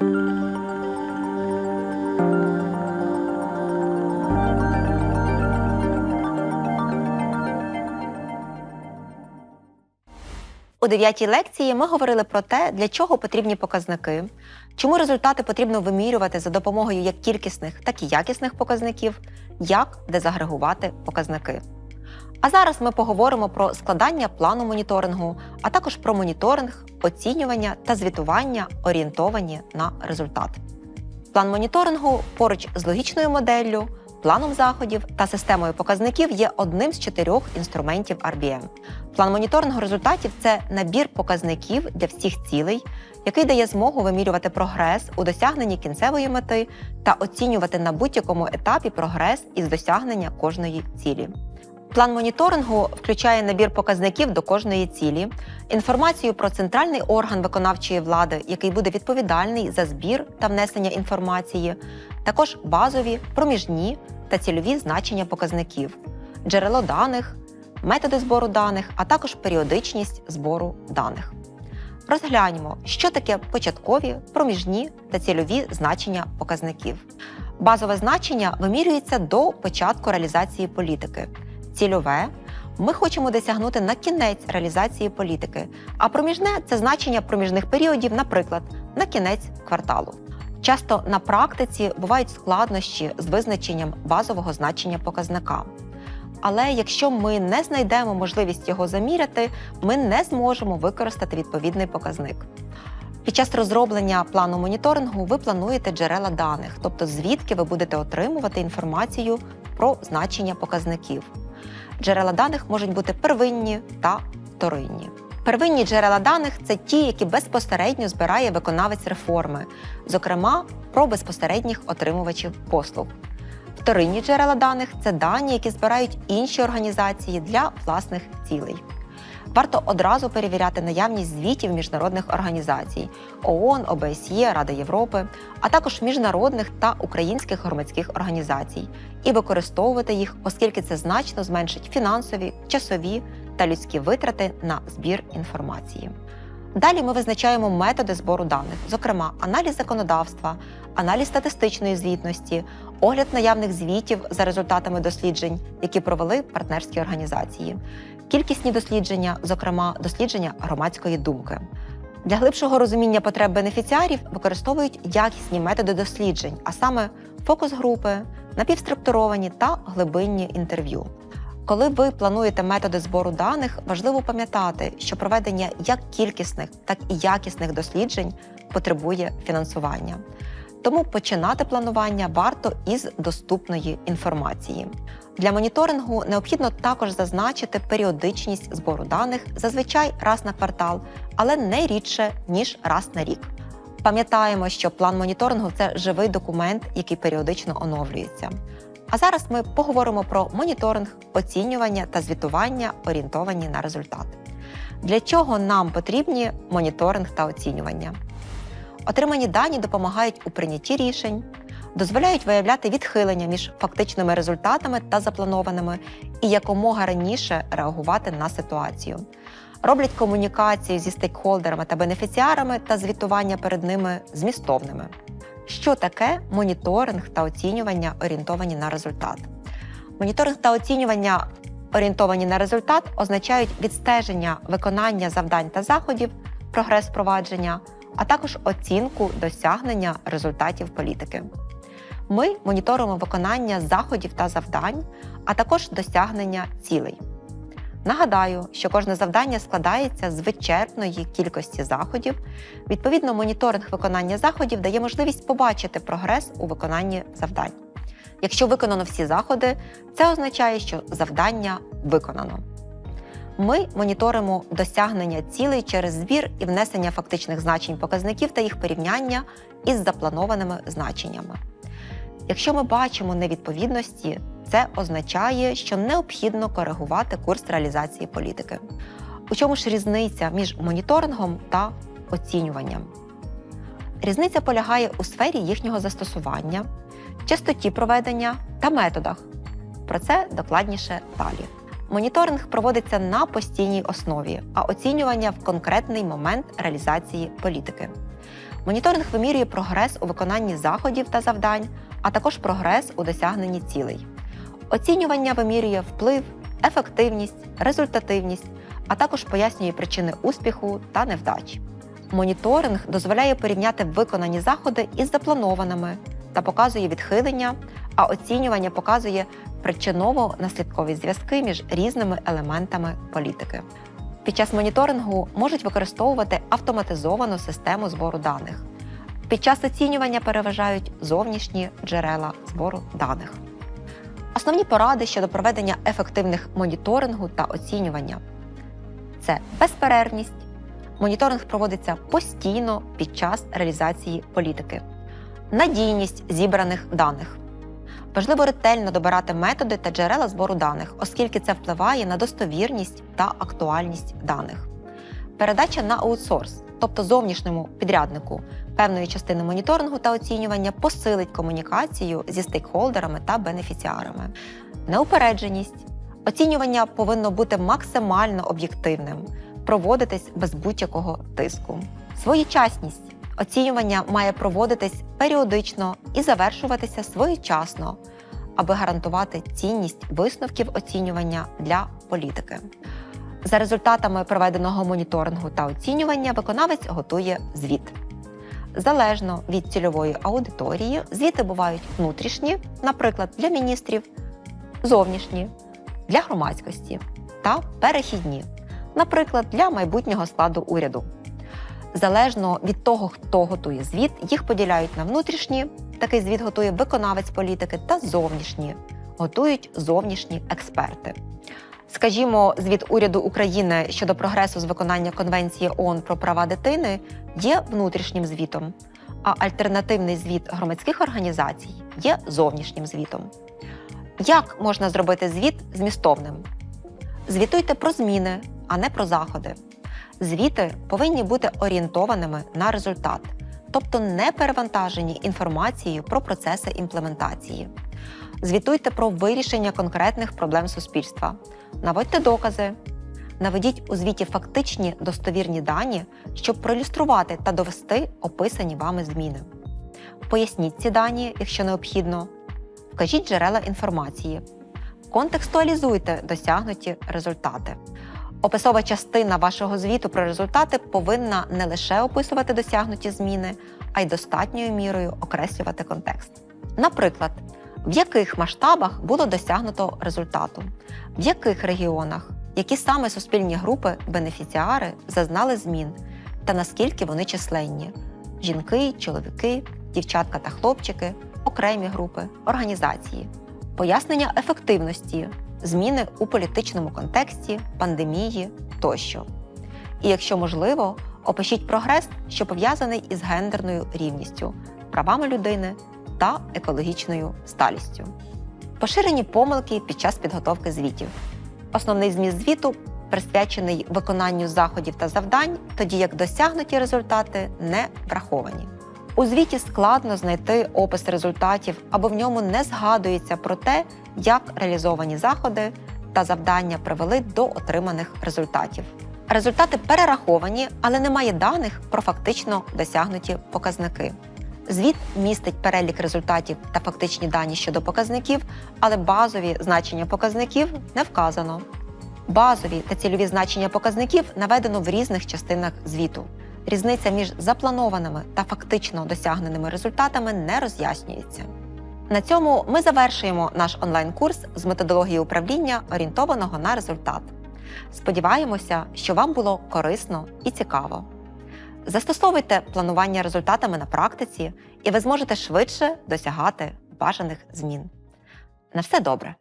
У дев'ятій лекції ми говорили про те, для чого потрібні показники, чому результати потрібно вимірювати за допомогою як кількісних, так і якісних показників, як дезагрегувати показники. А зараз ми поговоримо про складання плану моніторингу, а також про моніторинг, оцінювання та звітування, орієнтовані на результат. План моніторингу поруч з логічною моделлю, планом заходів та системою показників є одним з чотирьох інструментів RBM. План моніторингу результатів це набір показників для всіх цілей, який дає змогу вимірювати прогрес у досягненні кінцевої мети та оцінювати на будь-якому етапі прогрес із досягнення кожної цілі. План моніторингу включає набір показників до кожної цілі, інформацію про центральний орган виконавчої влади, який буде відповідальний за збір та внесення інформації, також базові, проміжні та цільові значення показників, джерело даних, методи збору даних, а також періодичність збору даних. Розгляньмо, що таке початкові, проміжні та цільові значення показників. Базове значення вимірюється до початку реалізації політики. Цільове ми хочемо досягнути на кінець реалізації політики, а проміжне це значення проміжних періодів, наприклад, на кінець кварталу. Часто на практиці бувають складнощі з визначенням базового значення показника. Але якщо ми не знайдемо можливість його заміряти, ми не зможемо використати відповідний показник. Під час розроблення плану моніторингу ви плануєте джерела даних, тобто звідки ви будете отримувати інформацію про значення показників. Джерела даних можуть бути первинні та вторинні. Первинні джерела даних це ті, які безпосередньо збирає виконавець реформи, зокрема про безпосередніх отримувачів послуг. Вторинні джерела даних це дані, які збирають інші організації для власних цілей. Варто одразу перевіряти наявність звітів міжнародних організацій ООН, ОБСЄ, Рада Європи, а також міжнародних та українських громадських організацій і використовувати їх, оскільки це значно зменшить фінансові, часові та людські витрати на збір інформації. Далі ми визначаємо методи збору даних, зокрема аналіз законодавства, аналіз статистичної звітності, огляд наявних звітів за результатами досліджень, які провели партнерські організації, кількісні дослідження, зокрема дослідження громадської думки. Для глибшого розуміння потреб бенефіціарів використовують якісні методи досліджень, а саме фокус-групи, напівструктуровані та глибинні інтерв'ю. Коли ви плануєте методи збору даних, важливо пам'ятати, що проведення як кількісних, так і якісних досліджень потребує фінансування. Тому починати планування варто із доступної інформації. Для моніторингу необхідно також зазначити періодичність збору даних зазвичай раз на квартал, але не рідше ніж раз на рік. Пам'ятаємо, що план моніторингу це живий документ, який періодично оновлюється. А зараз ми поговоримо про моніторинг, оцінювання та звітування, орієнтовані на результат. Для чого нам потрібні моніторинг та оцінювання? Отримані дані допомагають у прийнятті рішень, дозволяють виявляти відхилення між фактичними результатами та запланованими і якомога раніше реагувати на ситуацію. Роблять комунікацію зі стейкхолдерами та бенефіціарами та звітування перед ними змістовними. Що таке моніторинг та оцінювання орієнтовані на результат? Моніторинг та оцінювання орієнтовані на результат означають відстеження виконання завдань та заходів, прогрес впровадження, а також оцінку досягнення результатів політики. Ми моніторимо виконання заходів та завдань, а також досягнення цілей. Нагадаю, що кожне завдання складається з вичерпної кількості заходів. Відповідно, моніторинг виконання заходів дає можливість побачити прогрес у виконанні завдань. Якщо виконано всі заходи, це означає, що завдання виконано. Ми моніторимо досягнення цілей через збір і внесення фактичних значень показників та їх порівняння із запланованими значеннями. Якщо ми бачимо невідповідності, це означає, що необхідно коригувати курс реалізації політики. У чому ж різниця між моніторингом та оцінюванням? Різниця полягає у сфері їхнього застосування, частоті проведення та методах. Про це докладніше далі. Моніторинг проводиться на постійній основі, а оцінювання в конкретний момент реалізації політики. Моніторинг вимірює прогрес у виконанні заходів та завдань, а також прогрес у досягненні цілей. Оцінювання вимірює вплив, ефективність, результативність, а також пояснює причини успіху та невдач. Моніторинг дозволяє порівняти виконані заходи із запланованими та показує відхилення, а оцінювання показує причиново-наслідкові зв'язки між різними елементами політики. Під час моніторингу можуть використовувати автоматизовану систему збору даних. Під час оцінювання переважають зовнішні джерела збору даних. Основні поради щодо проведення ефективних моніторингу та оцінювання це безперервність. Моніторинг проводиться постійно під час реалізації політики, надійність зібраних даних. Важливо ретельно добирати методи та джерела збору даних, оскільки це впливає на достовірність та актуальність даних. Передача на аутсорс, тобто зовнішньому підряднику певної частини моніторингу та оцінювання, посилить комунікацію зі стейкхолдерами та бенефіціарами. Неупередженість. Оцінювання повинно бути максимально об'єктивним, проводитись без будь-якого тиску. Своєчасність. Оцінювання має проводитись періодично і завершуватися своєчасно, аби гарантувати цінність висновків оцінювання для політики. За результатами проведеного моніторингу та оцінювання виконавець готує звіт. Залежно від цільової аудиторії, звіти бувають внутрішні, наприклад, для міністрів, зовнішні, для громадськості та перехідні, наприклад, для майбутнього складу уряду. Залежно від того, хто готує звіт, їх поділяють на внутрішні, такий звіт готує виконавець політики, та зовнішні, готують зовнішні експерти. Скажімо, звіт уряду України щодо прогресу з виконання Конвенції ООН про права дитини є внутрішнім звітом, а альтернативний звіт громадських організацій є зовнішнім звітом. Як можна зробити звіт змістовним? Звітуйте про зміни, а не про заходи. Звіти повинні бути орієнтованими на результат, тобто не перевантажені інформацією про процеси імплементації. Звітуйте про вирішення конкретних проблем суспільства, наводьте докази, наведіть у звіті фактичні достовірні дані, щоб проілюструвати та довести описані вами зміни. Поясніть ці дані, якщо необхідно, вкажіть джерела інформації, контекстуалізуйте досягнуті результати. Описова частина вашого звіту про результати повинна не лише описувати досягнуті зміни, а й достатньою мірою окреслювати контекст. Наприклад, в яких масштабах було досягнуто результату, в яких регіонах, які саме суспільні групи бенефіціари зазнали змін, та наскільки вони численні? Жінки, чоловіки, дівчатка та хлопчики, окремі групи, організації, пояснення ефективності, зміни у політичному контексті, пандемії тощо. І якщо можливо, опишіть прогрес, що пов'язаний із гендерною рівністю, правами людини та екологічною сталістю. Поширені помилки під час підготовки звітів. Основний зміст звіту присвячений виконанню заходів та завдань, тоді як досягнуті результати не враховані. У звіті складно знайти опис результатів або в ньому не згадується про те, як реалізовані заходи та завдання привели до отриманих результатів. Результати перераховані, але немає даних про фактично досягнуті показники. Звіт містить перелік результатів та фактичні дані щодо показників, але базові значення показників не вказано. Базові та цільові значення показників наведено в різних частинах звіту. Різниця між запланованими та фактично досягненими результатами не роз'яснюється. На цьому ми завершуємо наш онлайн-курс з методології управління, орієнтованого на результат. Сподіваємося, що вам було корисно і цікаво. Застосовуйте планування результатами на практиці, і ви зможете швидше досягати бажаних змін. На все добре!